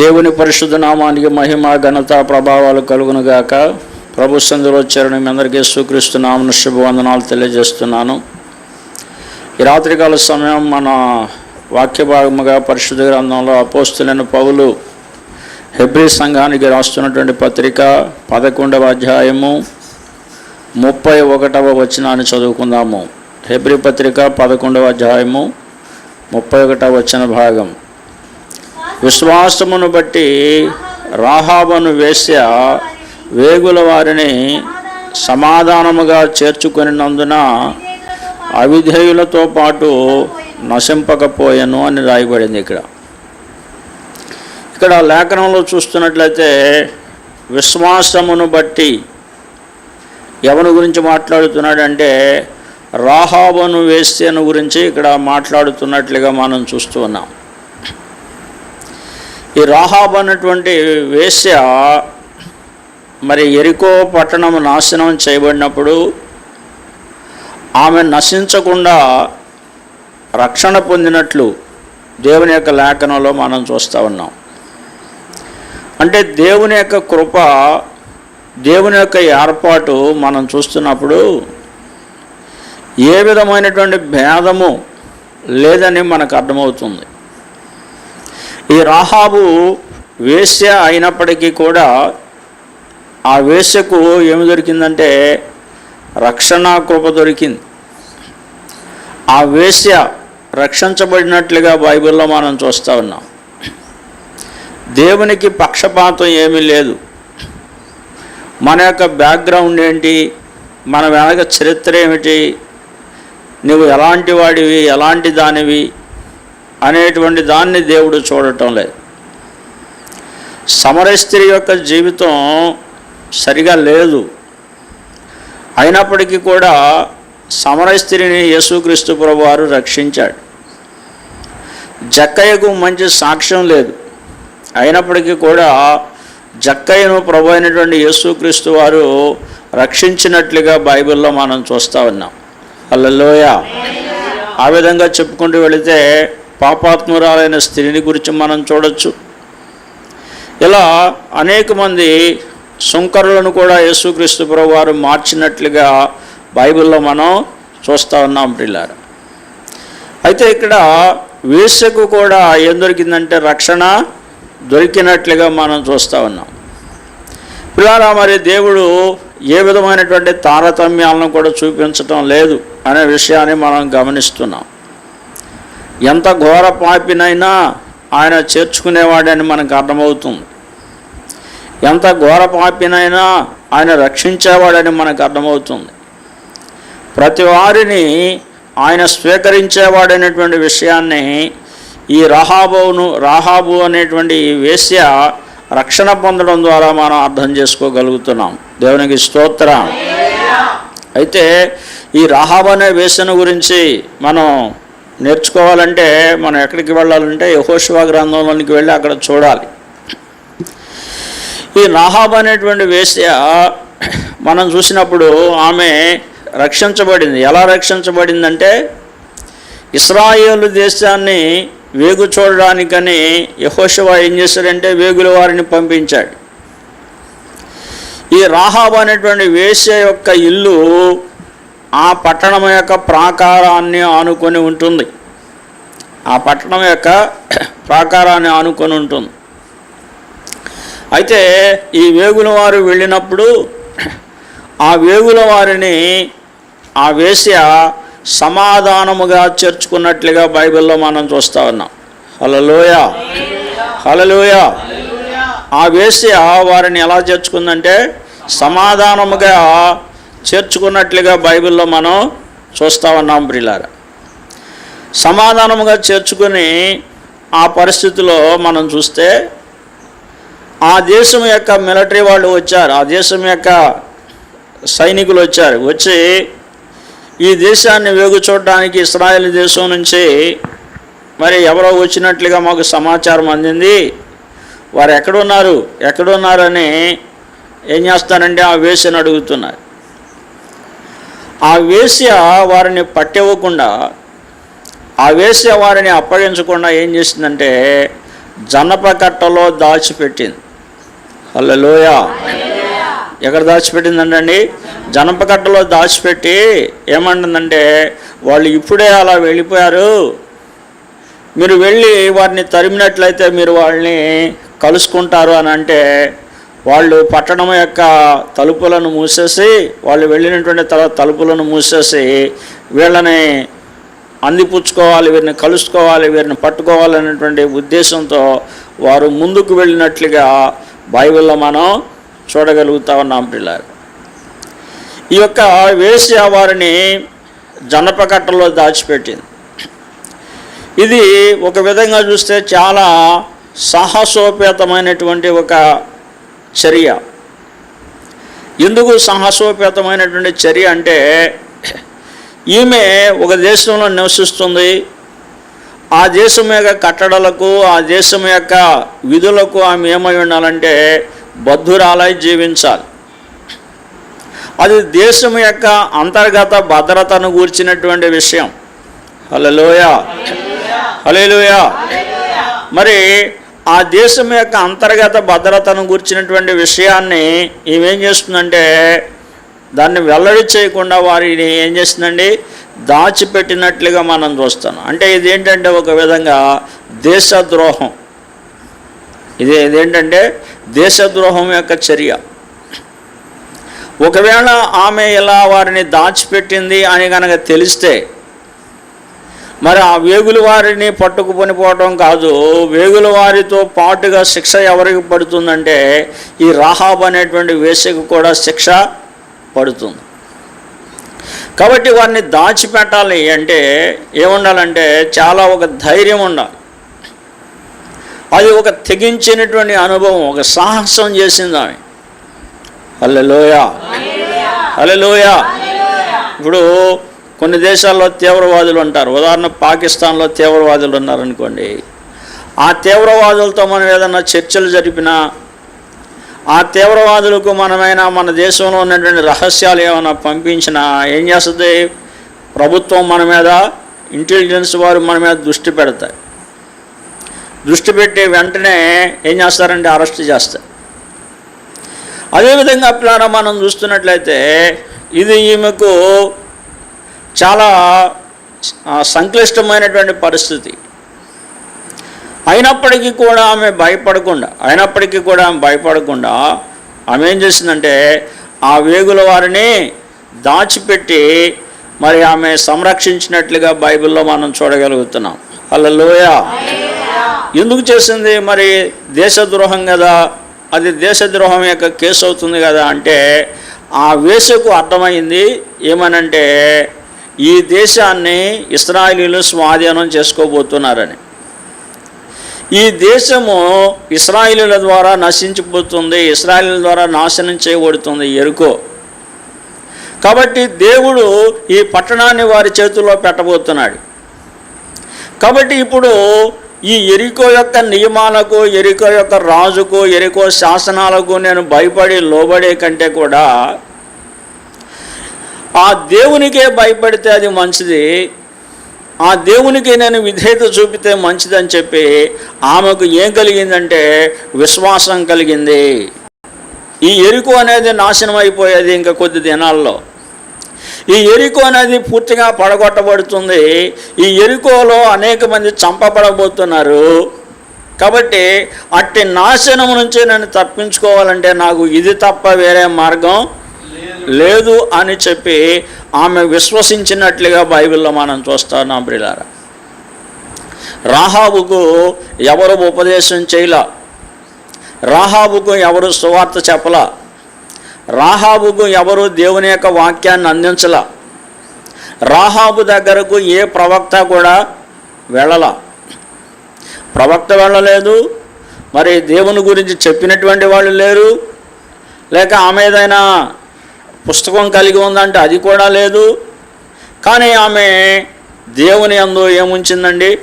దేవుని పరిశుద్ధ నామానికి మహిమ ఘనత ప్రభావాలు కలుగునుగాక. ప్రభు సందులో చరణ మీ అందరికీ సుక్రీస్తు నామను శుభవందనాలు తెలియజేస్తున్నాను. ఈ రాత్రికాల సమయం మన వాక్య భాగముగా పరిశుద్ధ గ్రంథంలో అపోస్తులైన పౌలు హెబ్రి సంఘానికి రాస్తున్నటువంటి పత్రిక పదకొండవ అధ్యాయము ముప్పై ఒకటవ వచనాన్ని చదువుకుందాము. హెబ్రి పత్రిక పదకొండవ అధ్యాయము ముప్పై ఒకటవ వచన భాగం. విశ్వాసమును బట్టి రాహాబను వేశ్య వేగుల వారిని సమాధానముగా చేర్చుకొనినందున అవిధేయులతో పాటు నశింపకపోయాను అని రాయబడింది ఇక్కడ. ఇక్కడ లేఖనంలో చూస్తున్నట్లయితే విశ్వాసమును బట్టి ఎవరి గురించి మాట్లాడుతున్నాడంటే రాహాబను వేశ్యను గురించి ఇక్కడ మాట్లాడుతున్నట్లుగా మనం చూస్తూ ఉన్నాం. ఈ రాహాబ్ అన్నటువంటి వేశ్య మరి ఎరికో పట్టణం నాశనం చేయబడినప్పుడు ఆమె నశించకుండా రక్షణ పొందినట్లు దేవుని యొక్క లేఖనంలో మనం చూస్తూ ఉన్నాం. అంటే దేవుని యొక్క కృప దేవుని యొక్క ఏర్పాటు మనం చూస్తున్నప్పుడు ఏ విధమైనటువంటి భేదము లేదని మనకు అర్థమవుతుంది. ఈ రాహాబు వేశ్య అయినప్పటికీ కూడా ఆ వేశ్యకు ఏమి దొరికిందంటే రక్షణ కృప దొరికింది. ఆ వేశ్య రక్షించబడినట్లుగా బైబిల్లో మనం చూస్తూ ఉన్నాం. దేవునికి పక్షపాతం ఏమీ లేదు. మన యొక్క బ్యాక్గ్రౌండ్ ఏంటి? మన వెనక చరిత్ర ఏమిటి? నువ్వు ఎలాంటి వాడివి? ఎలాంటి దానివి? అనేటువంటి దాన్ని దేవుడు చూడటం లేదు. సమరస్త్రీ యొక్క జీవితం సరిగా లేదు. అయినప్పటికీ కూడా సమరస్త్రీని యేసుక్రీస్తు ప్రభు వారు రక్షించాడు. జక్కయ్యకు మంచి సాక్ష్యం లేదు. అయినప్పటికీ కూడా జక్కయ్యను ప్రభు అయినటువంటి యేసుక్రీస్తు వారు రక్షించినట్లుగా బైబిల్లో మనం చూస్తూ ఉన్నాం. అల్లలోయ ఆ విధంగా చెప్పుకుంటూ వెళితే పాపాత్మురాలైన స్త్రీని గురించి మనం చూడొచ్చు. ఇలా అనేక మంది సుంకరులను కూడా యేసుక్రీస్తు ప్రభు వారు మార్చినట్లుగా బైబిల్లో మనం చూస్తూ ఉన్నాం పిల్లారు అయితే ఇక్కడ వేసకు కూడా ఏం దొరికిందంటే రక్షణ దొరికినట్లుగా మనం చూస్తూ ఉన్నాం. పిల్లారా మరి దేవుడు ఏ విధమైనటువంటి తారతమ్యాలను కూడా చూపించటం లేదు అనే విషయాన్ని మనం గమనిస్తున్నాం. ఎంత ఘోర పాపినైనా ఆయన చేర్చుకునేవాడని మనకు అర్థమవుతుంది. ఎంత ఘోర పాపినైనా ఆయన రక్షించేవాడని మనకు అర్థమవుతుంది. ప్రతి వారిని ఆయన స్వీకరించేవాడనేటువంటి విషయాన్ని ఈ రహాబును రాహాబు అనేటువంటి ఈ వేశ్య రక్షణ పొందడం ద్వారా మనం అర్థం చేసుకోగలుగుతున్నాం. దేవునికి స్తోత్రం. అయితే ఈ రాహాబ్ అనే వేసన గురించి మనం నేర్చుకోవాలంటే మనం ఎక్కడికి వెళ్ళాలంటే యహోశివా గ్రంథంలోనికి వెళ్ళి అక్కడ చూడాలి. ఈ నాహాబ్ అనేటువంటి వేశ్య మనం చూసినప్పుడు ఆమె రక్షించబడింది. ఎలా రక్షించబడిందంటే ఇస్రాయేలు దేశాన్ని వేగు చూడడానికని యహోశివా ఏం చేశాడంటే వేగుల వారిని పంపించాడు. ఈ రాహాబ్ అనేటువంటి వేశ్య యొక్క ఇల్లు ఆ పట్టణం యొక్క ప్రాకారాన్ని ఆనుకొని ఉంటుంది. ఆ పట్టణం యొక్క ప్రాకారాన్ని ఆనుకొని ఉంటుంది. అయితే ఈ వేగుల వారు వెళ్ళినప్పుడు ఆ వేగుల వారిని ఆ వేశ్య సమాధానముగా చేర్చుకున్నట్లుగా బైబిల్లో మనం చూస్తూ ఉన్నాం. హలలోయ హలలోయ ఆ వేశ్య వారిని ఎలా చేర్చుకుందంటే సమాధానముగా చేర్చుకున్నట్లుగా బైబిల్లో మనం చూస్తూ ఉన్నాం ప్రిలార. సమాధానముగా చేర్చుకొని ఆ పరిస్థితిలో మనం చూస్తే ఆ దేశం యొక్క మిలిటరీ వాళ్ళు వచ్చారు ఆ దేశం యొక్క సైనికులు వచ్చారు. వచ్చి ఈ దేశాన్ని వేగు చూడడానికి ఇస్రాయల్ దేశం నుంచి మరి ఎవరో వచ్చినట్లుగా మాకు సమాచారం అందింది. వారు ఎక్కడున్నారు ఎక్కడున్నారని ఏం చేస్తారంటే ఆ వేశ్యను అడుగుతున్నారు. ఆ వేశ్య వారిని పట్టివ్వకుండా ఆ వేశ్య వారిని అప్పగించకుండా ఏం చేసిందంటే జనప కట్టలో దాచిపెట్టింది. హల్లెలూయ. ఎక్కడ దాచిపెట్టిందండి జనప కట్టలో దాచిపెట్టి ఏమంటుందంటే వాళ్ళు ఇప్పుడే అలా వెళ్ళిపోయారు. మీరు వెళ్ళి వారిని తరిమినట్లయితే మీరు వాళ్ళని కలుసుకుంటారు అని అంటే వాళ్ళు పట్టణం యొక్క తలుపులను మూసేసి వాళ్ళు వెళ్ళినటువంటి తర్వాత తలుపులను మూసేసి వీళ్ళని అందిపుచ్చుకోవాలి వీరిని కలుసుకోవాలి వీరిని పట్టుకోవాలి అనేటువంటి ఉద్దేశంతో వారు ముందుకు వెళ్ళినట్లుగా బైబిల్లో మనం చూడగలుగుతా ఉన్నాం పిల్లలు. ఈ యొక్క వేసి వారిని జనపకట్టలో దాచిపెట్టింది. ఇది ఒక విధంగా చూస్తే చాలా సాహసోపేతమైనటువంటి ఒక చర్య. ఎందుకు సాహసోపేతమైనటువంటి చర్య అంటే ఈమె ఒక దేశంలో నివసిస్తుంది. ఆ దేశం యొక్క కట్టడలకు ఆ దేశం యొక్క విధులకు ఆమె ఏమై ఉండాలంటే బద్ధురాలై జీవించాలి. అది దేశం యొక్క అంతర్గత భద్రతను గూర్చినటువంటి విషయం. హలోయ హలోయ మరి ఆ దేశం యొక్క అంతర్గత భద్రతను గుర్చినటువంటి విషయాన్ని ఏమేం చేస్తుందంటే దాన్ని వెల్లడి చేయకుండా వారిని ఏం చేస్తుందండి? దాచిపెట్టినట్లుగా మనం చూస్తాం. అంటే ఇదేంటంటే ఒక విధంగా దేశద్రోహం. ఇది ఇదేంటంటే దేశద్రోహం యొక్క చర్య. ఒకవేళ ఆమె ఇలా వారిని దాచిపెట్టింది అని కనుక తెలిస్తే మరి ఆ వేగుల వారిని పట్టుకుని పోవటం కాదు. వేగుల వారితో పాటుగా శిక్ష ఎవరికి పడుతుందంటే ఈ రాహాబ్ అనేటువంటి వేసకు కూడా శిక్ష పడుతుంది. కాబట్టి వారిని దాచిపెట్టాలి అంటే ఏముండాలంటే చాలా ఒక ధైర్యం ఉండాలి. అది ఒక తెగించినటువంటి అనుభవం ఒక సాహసం చేసింది ఆమె. హల్లెలూయ. హల్లెలూయ. ఇప్పుడు కొన్ని దేశాల్లో తీవ్రవాదులు ఉంటారు. ఉదాహరణ పాకిస్తాన్లో తీవ్రవాదులు ఉన్నారనుకోండి. ఆ తీవ్రవాదులతో మనం ఏదైనా చర్చలు జరిపినా ఆ తీవ్రవాదులకు మనమైనా మన దేశంలో ఉన్నటువంటి రహస్యాలు ఏమైనా పంపించినా ఏం చేస్తుంది? ప్రభుత్వం మన మీద ఇంటెలిజెన్స్ వారు మన మీద దృష్టి పెడతాయి. దృష్టి పెట్టి వెంటనే ఏం చేస్తారంటే అరెస్ట్ చేస్తారు. అదేవిధంగా పిల్లల మనం చూస్తున్నట్లయితే ఇది ఈమెకు చాలా సంక్లిష్టమైనటువంటి పరిస్థితి. అయినప్పటికీ కూడా ఆమె భయపడకుండా అయినప్పటికీ కూడా ఆమె భయపడకుండా ఆమె ఏం చేసిందంటే ఆ వేగుల వారిని దాచిపెట్టి మరి ఆమె సంరక్షించినట్లుగా బైబిల్లో మనం చూడగలుగుతున్నాం. హల్లెలూయ. ఎందుకు చేసింది? మరి దేశద్రోహం కదా. అది దేశద్రోహం యొక్క కేసు అవుతుంది కదా అంటే ఆ వేసకు అర్థమైంది ఏమనంటే ఈ దేశాన్ని ఇస్రాయిలీలు స్వాధీనం చేసుకోబోతున్నారని. ఈ దేశము ఇస్రాయిలీల ద్వారా నశించిపోతుంది ఇస్రాయిలీల ద్వారా నాశనం చేయబడుతుంది ఎరుకో. కాబట్టి దేవుడు ఈ పట్టణాన్ని వారి చేతుల్లో పెట్టబోతున్నాడు. కాబట్టి ఇప్పుడు ఈ ఎరికో యొక్క నియమాలకు ఎరికో యొక్క రాజుకు ఎరికో శాసనాలకు నేను భయపడి లోబడే కంటే కూడా ఆ దేవునికే భయపడితే అది మంచిది. ఆ దేవునికి నేను విధేయత చూపితే మంచిదని చెప్పి ఆమెకు ఏం కలిగిందంటే విశ్వాసం కలిగింది. ఈ ఎరుకు అనేది నాశనం అయిపోయేది ఇంకా కొద్ది దినాల్లో. ఈ ఎరుకు అనేది పూర్తిగా పడగొట్టబడుతుంది. ఈ ఎరుకోలో అనేక మంది చంపబడబోతున్నారు. కాబట్టి అట్టి నాశనం నుంచి నన్ను తప్పించుకోవాలంటే నాకు ఇది తప్ప వేరే మార్గం లేదు అని చెప్పి ఆమె విశ్వసించినట్లుగా బైబిల్లో మనం చూస్తున్నాం బ్రిలారా రాహాబుకు ఎవరు ఉపదేశం చేయలా? రాహాబుకు ఎవరు సువార్త చెప్పలా? రాహాబుకు ఎవరు దేవుని యొక్క వాక్యాన్ని అందించలా? రాహాబు దగ్గరకు ఏ ప్రవక్త కూడా వెళ్ళలా? ప్రవక్త వెళ్ళలేదు. మరి దేవుని గురించి చెప్పినటువంటి వాళ్ళు లేరు. లేక ఆమె ఏదైనా పుస్తకం కలిగి ఉందంటే అది కూడా లేదు. కానీ ఆమె దేవుని అందు ఏముంచిందండి?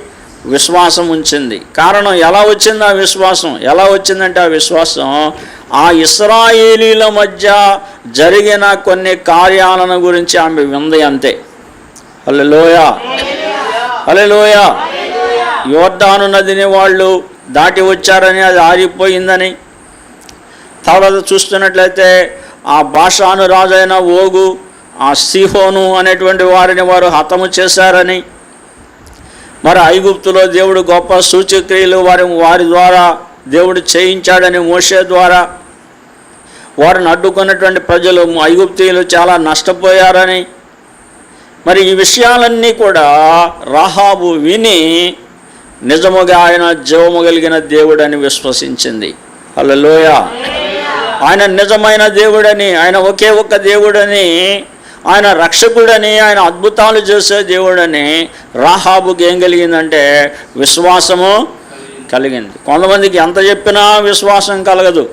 విశ్వాసం ఉంచింది. కారణం ఎలా వచ్చింది ఆ విశ్వాసం? ఎలా వచ్చిందంటే ఆ విశ్వాసం ఆ ఇస్రాయేలీల మధ్య జరిగిన కొన్ని కార్యాలను గురించి ఆమె వింది అంతే. హల్లెలూయ. హల్లెలూయ. యోర్దాను నదిని వాళ్ళు దాటి వచ్చారని అది ఆరిపోయిందని. తర్వాత చూస్తున్నట్లయితే ఆ భాషాను రాజైన ఓగు ఆ సిహోను అనేటువంటి వారిని వారు హతము చేశారని. మరి ఐగుప్తులో దేవుడు గొప్ప సూచక్రియలు వారి వారి ద్వారా దేవుడు చేయించాడని మోషే ద్వారా వారిని అడ్డుకున్నటువంటి ప్రజలు ఐగుప్తీయులు చాలా నష్టపోయారని. మరి ఈ విషయాలన్నీ కూడా రాహాబు విని నిజముగా ఆయన జీవము కలిగిన దేవుడని విశ్వసించింది. హల్లెలూయ. ఆయన నిజమైన దేవుడని ఆయన ఒకే ఒక్క దేవుడని ఆయన రక్షకుడని ఆయన అద్భుతాలు చేసే దేవుడని రాహాబుకి ఏం కలిగిందంటే విశ్వాసము కలిగింది. కొంతమందికి ఎంత చెప్పినా విశ్వాసం కలగదు.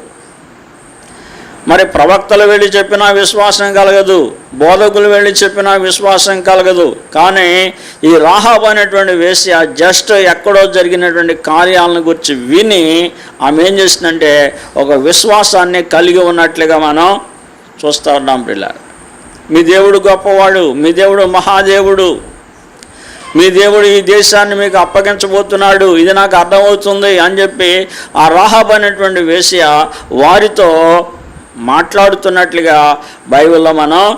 మరి ప్రవక్తలు వెళ్ళి చెప్పినా విశ్వాసం కలగదు బోధకులు వెళ్ళి చెప్పినా విశ్వాసం కలగదు. కానీ ఈ రాహాబ్ అనేటువంటి వేశ్య జస్ట్ ఎక్కడో జరిగినటువంటి కార్యాలను గురించి విని ఆమె ఏం చేసిందంటే ఒక విశ్వాసాన్ని కలిగి ఉన్నట్లుగా మనం చూస్తూ ఉన్నాం పిల్లలు మీ దేవుడు గొప్పవాడు మీ దేవుడు మహాదేవుడు. మీ దేవుడు ఈ దేశాన్ని మీకు అప్పగించబోతున్నాడు ఇది నాకు అర్థమవుతుంది అని చెప్పి ఆ రాహాబ్ అనేటువంటి వేశ్య వారితో మాట్లాడుతున్నట్లుగా బైబిల్లో మనం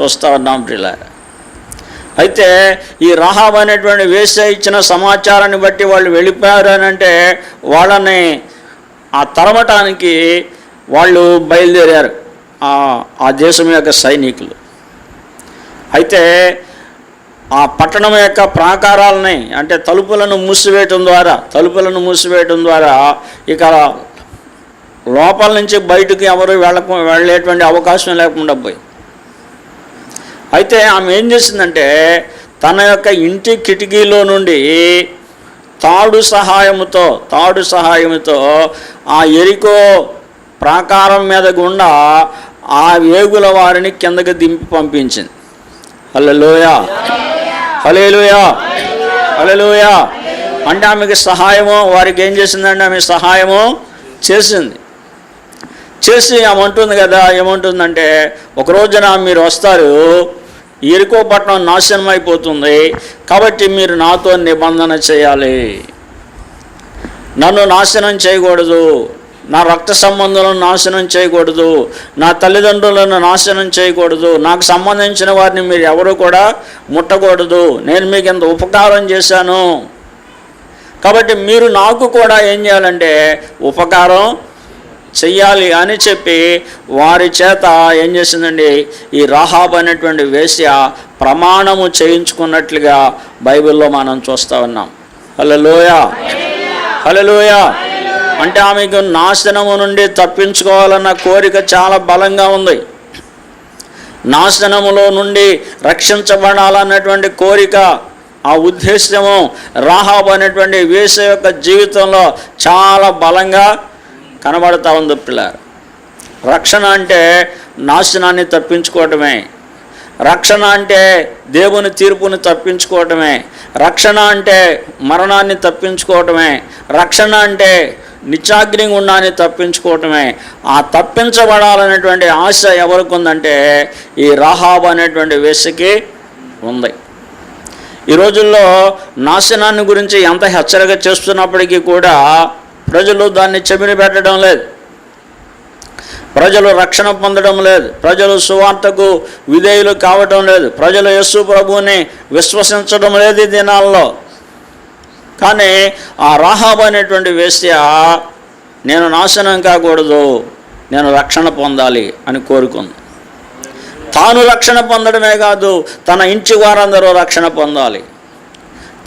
చూస్తూ ఉన్నాం ప్రియుల అయితే ఈ రాహాబ్ అనేటువంటి వేసే ఇచ్చిన సమాచారాన్ని బట్టి వాళ్ళు వెళ్ళిపోయారు అని అంటే వాళ్ళని ఆ తరమటానికి వాళ్ళు బయలుదేరారు ఆ ఆ దేశం యొక్క సైనికులు. అయితే ఆ పట్టణం యొక్క ప్రాకారాలని అంటే తలుపులను మూసివేయటం ద్వారా తలుపులను మూసివేయటం ద్వారా ఇక లోపల నుంచి బయటకు ఎవరు వెళ్ళ వెళ్ళేటువంటి అవకాశం లేకుండా పోయి. అయితే ఆమె ఏం చేసిందంటే తన యొక్క ఇంటి కిటికీలో నుండి తాడు సహాయముతో తాడు సహాయముతో ఆ ఎరికో ప్రాకారం మీద గుండా ఆ వేగుల వారిని కిందకి దింపి పంపించింది. హలోయా హలేలుయా హలోయా అంటే ఆమెకి సహాయము వారికి ఏం చేసిందంటే ఆమె సహాయము చేసింది. చేసి ఏమంటుంది కదా ఏమంటుందంటే ఒక రోజున మీరు వస్తారు ఇరుకోపట్నం నాశనం అయిపోతుంది కాబట్టి మీరు నాతో నిబంధన చేయాలి. నన్ను నాశనం చేయకూడదు నా రక్త సంబంధాలను నాశనం చేయకూడదు నా తల్లిదండ్రులను నాశనం చేయకూడదు నాకు సంబంధించిన వారిని మీరు ఎవరు కూడా ముట్టకూడదు. నేను మీకు ఇంత ఉపకారం చేశాను. కాబట్టి మీరు నాకు కూడా ఏం చేయాలంటే ఉపకారం చెయ్యాలి అని చెప్పి వారి చేత ఏం చేసిందండి? ఈ రాహాబ్ అనేటువంటి వేశ్య ప్రమాణము చేయించుకున్నట్లుగా బైబిల్లో మనం చూస్తూ ఉన్నాం. హలోయ హలోయ అంటే ఆమెకు నాశనము నుండి తప్పించుకోవాలన్న కోరిక చాలా బలంగా ఉంది. నాశనములో నుండి రక్షించబడాలన్నటువంటి కోరిక ఆ ఉద్దేశము రాహాబ్ అనేటువంటి వేస యొక్క జీవితంలో చాలా బలంగా కనబడతా ఉంది పిల్లలు రక్షణ అంటే నాశనాన్ని తప్పించుకోవటమే. రక్షణ అంటే దేవుని తీర్పుని తప్పించుకోవటమే. రక్షణ అంటే మరణాన్ని తప్పించుకోవటమే. రక్షణ అంటే నిత్యాగ్ని గుండాన్ని తప్పించుకోవటమే. ఆ తప్పించబడాలనేటువంటి ఆశ ఎవరికి ఉందంటే ఈ రాహాబ్ అనేటువంటి వేసకి ఉంది. ఈ రోజుల్లో నాశనాన్ని గురించి ఎంత హెచ్చరిక చేస్తున్నప్పటికీ కూడా ప్రజలు దాన్ని చెమిరి పెట్టడం లేదు. ప్రజలు రక్షణ పొందడం లేదు. ప్రజలు సువార్తకు విధేయులు కావటం లేదు. ప్రజలు యస్సు ప్రభువుని విశ్వసించడం లేదు ఈ దినాల్లో. కానీ ఆ రాహాబ్ అనేటువంటి వేశ్య నేను నాశనం కాకూడదు. నేను రక్షణ పొందాలి అని కోరుకుంది. తాను రక్షణ పొందడమే కాదు తన ఇంటి వారందరూ రక్షణ పొందాలి.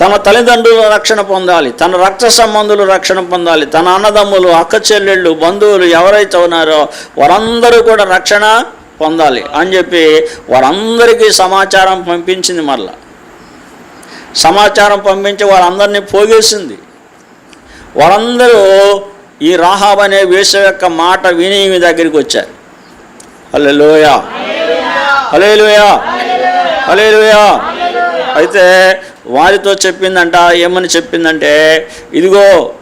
తన తల్లిదండ్రులు రక్షణ పొందాలి తన రక్త సంబంధులు రక్షణ పొందాలి తన అన్నదమ్ములు అక్క చెల్లెళ్ళు బంధువులు ఎవరైతే ఉన్నారో వారందరూ కూడా రక్షణ పొందాలి అని చెప్పి వారందరికీ సమాచారం పంపించింది మరలా. సమాచారం పంపించి వారందరినీ పోగేసింది. వారందరూ ఈ రాహాబ్ అనే వేస యొక్క మాట విని ఈమె దగ్గరికి వచ్చారు. హలే లోయ హలే లోయ హలే లోయ అయితే వారితో చెప్పిందంట ఏమని చెప్పిందంటే ఇదిగో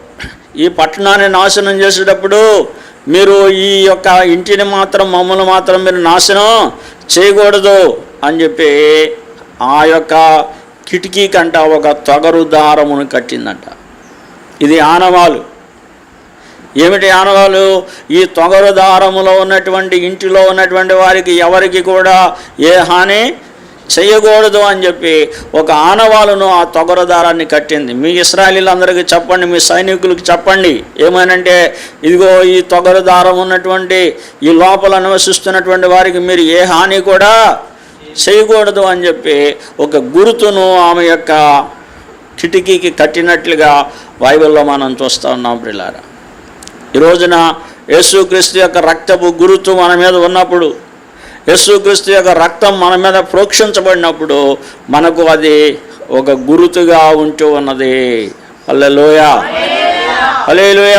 ఈ పట్టణాన్ని నాశనం చేసేటప్పుడు మీరు ఈ యొక్క ఇంటిని మాత్రం మమ్మల్ని మాత్రం మీరు నాశనం చేయకూడదు అని చెప్పి ఆ యొక్క కిటికీ కంట ఒక తొగరు దారమును కట్టిందంట. ఇది ఆనవాలు. ఏమిటి ఆనవాలు? ఈ తొగరు దారములో ఉన్నటువంటి ఇంటిలో ఉన్నటువంటి వారికి ఎవరికి కూడా ఏ హాని చేయకూడదు అని చెప్పి ఒక ఆనవాలును ఆ తొగర దారాన్ని కట్టింది. మీ ఇస్రాయలీలందరికీ చెప్పండి మీ సైనికులకు చెప్పండి. ఏమైనంటే ఇదిగో ఈ తొగరు దారం ఉన్నటువంటి ఈ లోపల నివసిస్తున్నటువంటి వారికి మీరు ఏ హాని కూడా చేయకూడదు అని చెప్పి ఒక గురుతును ఆమె యొక్క కిటికీకి కట్టినట్లుగా బైబిల్లో మనం చూస్తూ ఉన్నాం ప్రిలారా. ఈ రోజున యేసుక్రీస్తు యొక్క రక్తపు గురుతు మన మీద ఉన్నప్పుడు యేసుక్రీస్తు యొక్క రక్తం మన మీద ప్రోక్షించబడినప్పుడు మనకు అది ఒక గురుతుగా ఉంటూ ఉన్నది. హల్లెలూయ. హల్లెలూయ.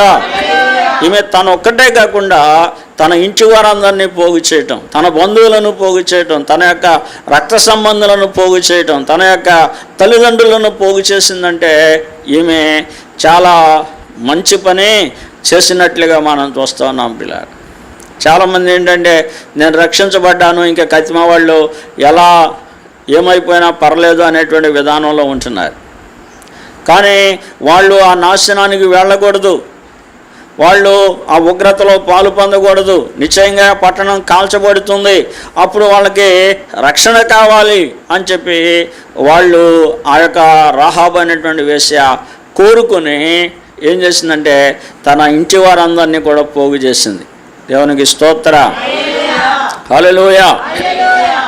ఈమె తన ఒక్కటే కాకుండా తన ఇంటి వారందరినీ పోగు చేయటం తన బంధువులను పోగు చేయటం తన యొక్క రక్త సంబంధులను పోగు చేయటం తన యొక్క తల్లిదండ్రులను పోగు చేసిందంటే ఈమె చాలా మంచి పని చేసినట్లుగా మనం చూస్తూ ఉన్నాం పిల్లలు చాలామంది ఏంటంటే నేను రక్షించబడ్డాను ఇంకా కతిమ వాళ్ళు ఎలా ఏమైపోయినా పర్లేదు అనేటువంటి విధానంలో ఉంటున్నారు. కానీ వాళ్ళు ఆ నాశనానికి వెళ్ళకూడదు. వాళ్ళు ఆ ఉగ్రతలో పాలు పొందకూడదు. నిశ్చయంగా పట్టణం కాల్చబడుతుంది. అప్పుడు వాళ్ళకి రక్షణ కావాలి అని చెప్పి వాళ్ళు ఆ యొక్క రాహాబ్ అనేటువంటి వేశ్య కోరుకుని ఏం చేసిందంటే తన ఇంటి వారందరినీ కూడా పోగు చేసింది. దేవునికి స్తోత్ర. హల్లెలూయా.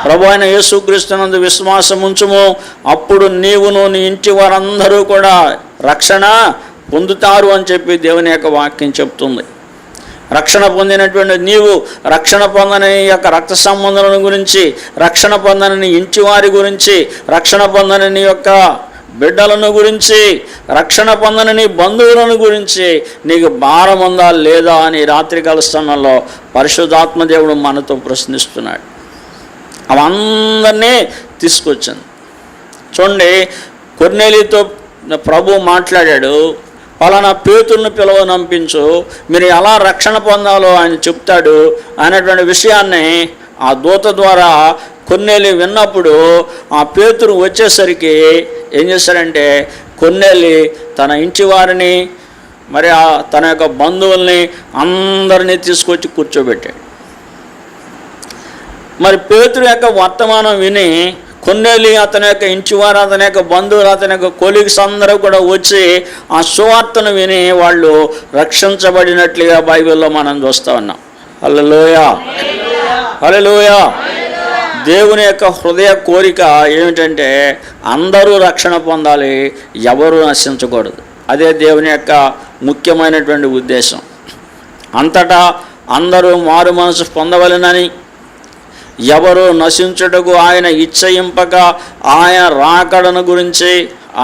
ప్రభు అయిన యేసుక్రీస్తునందు విశ్వాసం ఉంచుము అప్పుడు నీవును నీ ఇంటి వారందరూ కూడా రక్షణ పొందుతారు అని చెప్పి దేవుని యొక్క వాక్యం చెప్తుంది. రక్షణ పొందినటువంటి నీవు రక్షణ పొందని యొక్క రక్త సంబంధాలను గురించి రక్షణ పొందని ఇంటి వారి గురించి రక్షణ పొందని యొక్క బిడ్డలను గురించి రక్షణ పొందని నీ బంధువులను గురించి నీకు భారం ఉందా లేదా అని రాత్రికాల స్థానంలో పరిశుద్ధాత్మ దేవుడు మనతో ప్రశ్నిస్తున్నాడు. అవందరినీ తీసుకొచ్చింది. చూడండి కొర్నేలితో ప్రభు మాట్లాడాడు పలానా పేతులను పిలవనంపించు మీరు ఎలా రక్షణ పొందాలో ఆయన చెప్తాడు అనేటువంటి విషయాన్ని ఆ దూత ద్వారా కొన్నేలి విన్నప్పుడు ఆ పేతురు వచ్చేసరికి ఏం చేశాడంటే కొన్నేలి తన ఇంటి వారిని మరి ఆ తన యొక్క బంధువుల్ని అందరినీ తీసుకొచ్చి కూర్చోబెట్టాడు. మరి పేతురు యొక్క వర్తమానం విని కొన్నేలి అతని యొక్క ఇంటివారు అతని యొక్క బంధువులు అతని యొక్క కొలీగ్స్ అందరూ కూడా వచ్చి ఆ సువార్తను విని వాళ్ళు రక్షించబడినట్లుగా బైబిల్లో మనం చూస్తూ ఉన్నాం. హల్లెలూయ. హల్లెలూయ. దేవుని యొక్క హృదయ కోరిక ఏమిటంటే అందరూ రక్షణ పొందాలి ఎవరు నశించకూడదు. అదే దేవుని యొక్క ముఖ్యమైనటువంటి ఉద్దేశం. అంతటా అందరూ మారు మనసు పొందవలెనని ఎవరు నశించుటకు ఆయన ఇచ్చయింపక ఆయన రాకడను గురించి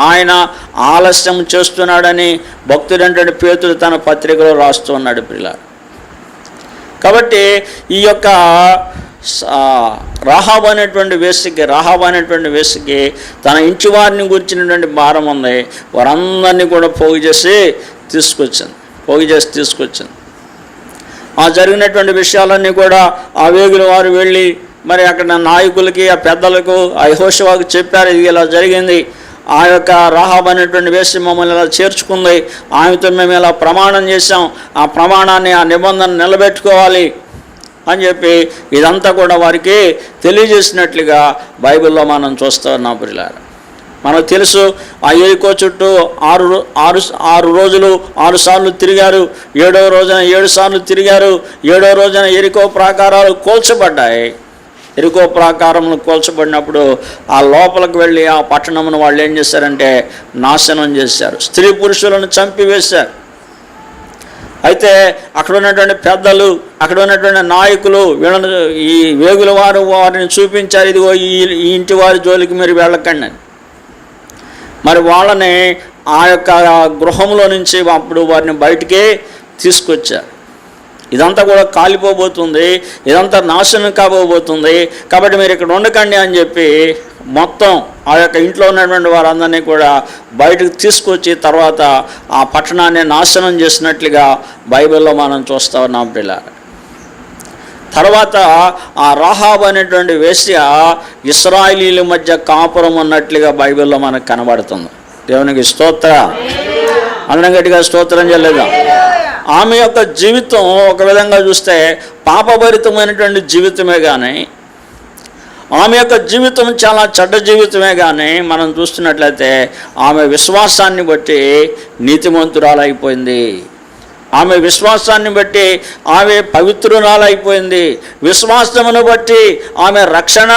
ఆయన ఆలస్యం చేస్తున్నాడని భక్తుడంటే పేతుడు తన పత్రికలో రాస్తున్నాడు పిల్ల కాబట్టి ఈ యొక్క రాహాబ్ అనేటువంటి వేసుకి రాహాబ్ అనేటువంటి వేసుకి తన ఇంటి వారిని గురించినటువంటి భారం ఉంది. వారందరినీ కూడా పోగు చేసి తీసుకొచ్చింది. పోగు చేసి తీసుకొచ్చింది. ఆ జరిగినటువంటి విషయాలన్నీ కూడా ఆ వేగుల వారు వెళ్ళి మరి అక్కడ నాయకులకి ఆ పెద్దలకు ఆ యహోషవాకు చెప్పారు ఇది ఇలా జరిగింది. ఆ యొక్క రాహాబ్ అనేటువంటి వేసి మమ్మల్ని ఇలా చేర్చుకుంది. ఆమెతో మేము ఇలా ప్రమాణం చేశాం. ఆ ప్రమాణాన్ని ఆ నిబంధన నిలబెట్టుకోవాలి. అని చెప్పి ఇదంతా కూడా వారికి తెలియజేసినట్లుగా బైబిల్లో మనం చూస్తూ ఉన్నాం పిల్లారు మనకు తెలుసు ఆ ఎరికో చుట్టూ ఆరు రో- ఆరు ఆరు రోజులు ఆరు సార్లు తిరిగారు ఏడో రోజున ఏడు సార్లు తిరిగారు ఏడో రోజున ఎరికో ప్రాకారాలు కోల్చబడ్డాయి. ఎరుకో ప్రాకారములు కోల్చబడినప్పుడు ఆ లోపలికి వెళ్ళి ఆ పట్టణమును వాళ్ళు ఏం చేశారంటే నాశనం చేశారు. స్త్రీ పురుషులను చంపివేశారు. అయితే అక్కడ ఉన్నటువంటి పెద్దలు అక్కడ ఉన్నటువంటి నాయకులు వీళ్ళను ఈ వేగుల వారు వారిని చూపించారు. ఇదిగో ఈ ఈ ఇంటి వారి జోలికి మీరు వెళ్ళకండి అని. మరి వాళ్ళని ఆ యొక్క గృహంలో నుంచి అప్పుడు వారిని బయటికి తీసుకొచ్చారు. ఇదంతా కూడా కాలిపోబోతుంది ఇదంతా నాశనం కాబోబోతుంది. కాబట్టి మీరు ఇక్కడ ఉండకండి అని చెప్పి మొత్తం ఆ యొక్క ఇంట్లో ఉన్నటువంటి వారందరినీ కూడా బయటకు తీసుకొచ్చి తర్వాత ఆ పట్టణాన్ని నాశనం చేసినట్లుగా బైబిల్లో మనం చూస్తా ఉన్నాం పిల్ల తర్వాత ఆ రాహాబ్ అనేటువంటి వేశ్య ఇస్రాయిలీల మధ్య కాపురం ఉన్నట్లుగా బైబిల్లో మనకు కనబడుతుంది. దేవునికి స్తోత్ర. అందరం గట్టిగా స్తోత్రం చేయలేదా? ఆమె యొక్క జీవితం ఒక విధంగా చూస్తే పాపభరితమైనటువంటి జీవితమే కానీ ఆమె యొక్క జీవితం చాలా చెడ్డ జీవితమే కానీ మనం చూస్తున్నట్లయితే ఆమె విశ్వాసాన్ని బట్టి నీతిమంతురాలైపోయింది. ఆమె విశ్వాసాన్ని బట్టి ఆమె పవిత్రురాలైపోయింది. విశ్వాసమును బట్టి ఆమె రక్షణ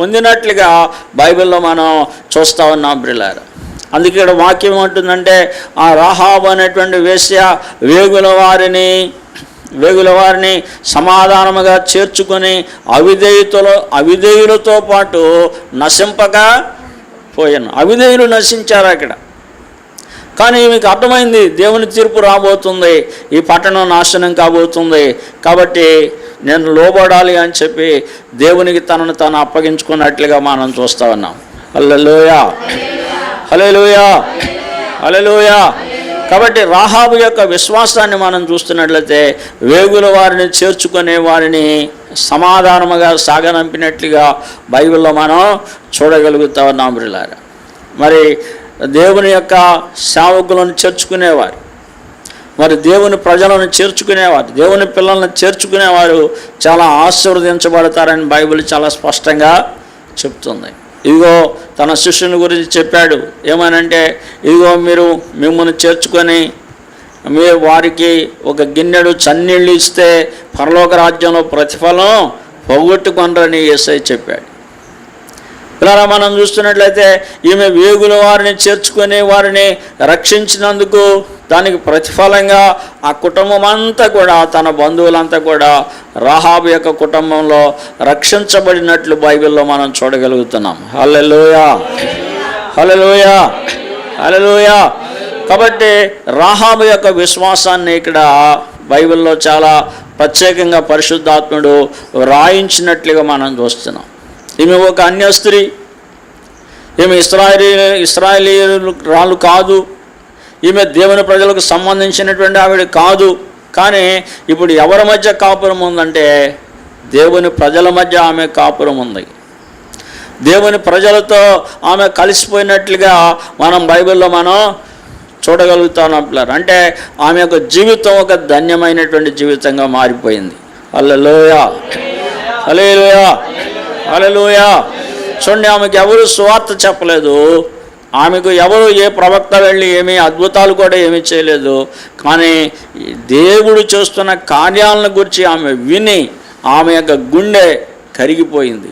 పొందినట్లుగా బైబిల్లో మనం చూస్తూ ఉన్నాం బ్రిలారు అందుకే ఇక్కడ వాక్యం ఏమంటుందంటే ఆ రాహాబు అనేటువంటి వేశ్య వేగుల వారిని వేగుల వారిని సమాధానముగా చేర్చుకొని అవిధేయుతలో అవిధేయులతో పాటు నశింపగా పోయాను. అవిధేయులు నశించారు అక్కడ. కానీ మీకు అర్థమైంది దేవుని తీర్పు రాబోతుంది ఈ పట్టణం నాశనం కాబోతుంది. కాబట్టి నేను లోబడాలి అని చెప్పి దేవునికి తనను తాను అప్పగించుకున్నట్లుగా మనం చూస్తా ఉన్నాం. అల్లలోయా హలోయా హలోయా కాబట్టి రాహాబు యొక్క విశ్వాసాన్ని మనం చూస్తున్నట్లయితే వేగుల వారిని చేర్చుకునే వారిని సమాధానముగా సాగనంపినట్లుగా బైబిల్లో మనం చూడగలుగుతా ఉన్నాం మరి దేవుని యొక్క సేవకులను చేర్చుకునేవారు. మరి దేవుని ప్రజలను చేర్చుకునేవారు. దేవుని పిల్లలను చేర్చుకునేవారు చాలా ఆశీర్వదించబడతారని బైబిల్ చాలా స్పష్టంగా చెప్తుంది. ఇదిగో తన శిష్యుని గురించి చెప్పాడు. ఏమనంటే ఇదిగో మీరు మిమ్మల్ని చేర్చుకొని మీ వారికి ఒక గిన్నెడు చన్నీళ్ళు ఇస్తే పరలోక రాజ్యంలో ప్రతిఫలం పోగొట్టుకొనరని ఏసై చెప్పాడు. ఇలా మనం చూస్తున్నట్లయితే ఈమె వేగుల వారిని చేర్చుకునే వారిని రక్షించినందుకు దానికి ప్రతిఫలంగా ఆ కుటుంబం అంతా కూడా తన బంధువులంతా కూడా రాహాబు యొక్క కుటుంబంలో రక్షించబడినట్లు బైబిల్లో మనం చూడగలుగుతున్నాం. హల్లెలూయా! హల్లెలూయా! హల్లెలూయా! కాబట్టి రాహాబు యొక్క విశ్వాసాన్ని ఇక్కడ బైబిల్లో చాలా ప్రత్యేకంగా పరిశుద్ధాత్ముడు రాయించినట్లుగా మనం చూస్తున్నాం. ఈమె ఒక అన్య స్త్రీ ఈమె ఇస్రాయలీ ఇస్రాయలీలు రాళ్ళు కాదు. ఈమె దేవుని ప్రజలకు సంబంధించినటువంటి ఆవిడ కాదు. కానీ ఇప్పుడు ఎవరి మధ్య కాపురం ఉందంటే దేవుని ప్రజల మధ్య ఆమె కాపురం ఉంది. దేవుని ప్రజలతో ఆమె కలిసిపోయినట్లుగా మనం బైబిల్లో మనం చూడగలుగుతాం అంటే ఆమె యొక్క జీవితం ఒక ధన్యమైనటువంటి జీవితంగా మారిపోయింది. అల్లలోయా అలేలోయా అలలోయా చూడండి ఆమెకు ఎవరు సువార్త చెప్పలేదు. ఆమెకు ఎవరు ఏ ప్రవక్త వెళ్ళి ఏమీ అద్భుతాలు కూడా ఏమీ చేయలేదు. కానీ దేవుడు చేస్తున్న కార్యాలను గురించి ఆమె విని ఆమె యొక్క గుండె కరిగిపోయింది.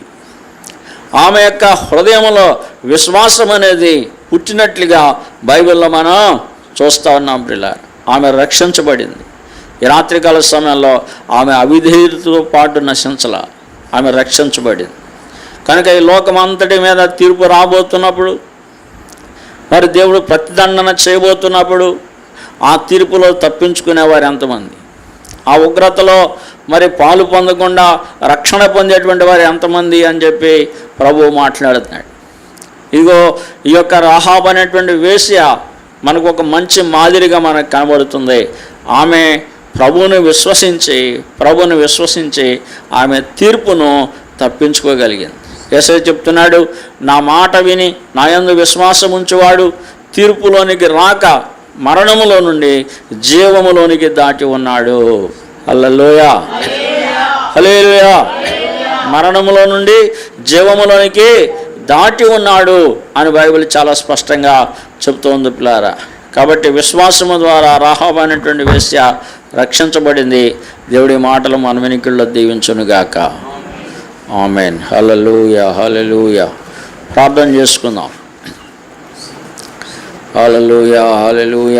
ఆమె యొక్క హృదయంలో విశ్వాసం అనేది పుట్టినట్లుగా బైబిల్లో మనం చూస్తూ ఉన్నాం ప్రిల్ల ఆమె రక్షించబడింది. ఈ రాత్రికాల సమయంలో ఆమె అవిధేయతతో పాటు నశించల. ఆమె రక్షించబడింది. కనుక ఈ లోకమంతటి మీద తీర్పు రాబోతున్నప్పుడు మరి దేవుడు ప్రతిదండన చేయబోతున్నప్పుడు ఆ తీర్పులో తప్పించుకునేవారు ఎంతమంది? ఆ ఉగ్రతలో మరి పాలు పొందకుండా రక్షణ పొందేటువంటి వారు ఎంతమంది అని చెప్పి ప్రభువు మాట్లాడుతున్నాడు. ఇగో ఈ యొక్క రాహాబ్ అనేటువంటి వేశ్య మనకు ఒక మంచి మాదిరిగా మనకు కనబడుతుంది. ఆమె ప్రభువుని విశ్వసించి ప్రభువుని విశ్వసించి ఆమె తీర్పును తప్పించుకోగలిగింది. ఎస్ఐ చెప్తున్నాడు నా మాట విని నా యందు విశ్వాసం ఉంచువాడు తీర్పులోనికి రాక మరణములో నుండి జీవములోనికి దాటి ఉన్నాడు. అల్లలోయ హలేలుయా మరణములో నుండి జీవములోనికి దాటి ఉన్నాడు అని బైబిల్ చాలా స్పష్టంగా చెబుతోంది పిల్లారా. కాబట్టి విశ్వాసము ద్వారా రాహాబ్ అనేటువంటి వేశ్య రక్షించబడింది. దేవుడి మాటలు మన వెనుకల్లో దీవించునుగాక. ఆమెన్. హలలుయ హలలుయ ప్రార్థన చేసుకుందాం. హలలుయ హలలుయ